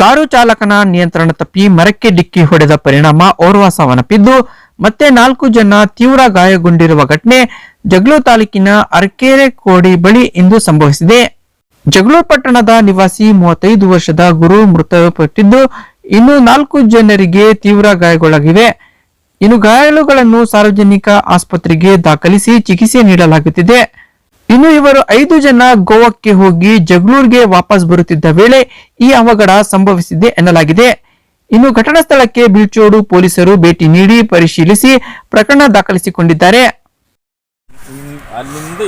Car ಚಾಲಕನ ನಿಯಂತ್ರಣ ತಪ್ಪಿ ಮರಕ್ಕೆ ಡಿಕ್ಕಿ ಹೊಡೆದ ಪರಿಣಾಮ ಓರ್ವ ಸಾವನ್ನಪ್ಪಿದ್ದು ಮತ್ತೆ ನಾಲ್ಕು ಜನ ತೀವ್ರ ಗಾಯಗೊಂಡಿರುವ ಘಟನೆ ಜಗಳೂರು ತಾಲೂಕಿನ ಅರಕೆರೆ ಕೋಡಿ ಬಳಿ ಇಂದು ಸಂಭವಿಸಿದೆ. ಜಗಳೂರು ಪಟ್ಟಣದ ನಿವಾಸಿ ಮೂವತ್ತೈದು ವರ್ಷದ ಗುರು ಮೃತಪಟ್ಟಿದ್ದು, ಇನ್ನು ನಾಲ್ಕು ಜನರಿಗೆ ತೀವ್ರ ಗಾಯಗೊಳಗಿವೆ. ಇನ್ನು ಗಾಯಾಳುಗಳನ್ನು ಸಾರ್ವಜನಿಕ ಆಸ್ಪತ್ರೆಗೆ ದಾಖಲಿಸಿ ಚಿಕಿತ್ಸೆ ನೀಡಲಾಗುತ್ತಿದೆ. ಇನ್ನು ಇವರು ಐದು ಜನ ಗೋವಾಕ್ಕೆ ಹೋಗಿ ಜಗಳೂರಿಗೆ ವಾಪಸ್ ಬರುತ್ತಿದ್ದ ವೇಳೆ ಈ ಅವಘಡ ಸಂಭವಿಸಿದೆ ಎನ್ನಲಾಗಿದೆ. ಇನ್ನು ಘಟನಾ ಸ್ಥಳಕ್ಕೆ ಬಿಳ್ಚೋಡು ಪೊಲೀಸರು ಭೇಟಿ ನೀಡಿ ಪರಿಶೀಲಿಸಿ ಪ್ರಕರಣ ದಾಖಲಿಸಿಕೊಂಡಿದ್ದಾರೆ. ಅಲ್ಲಿಂದ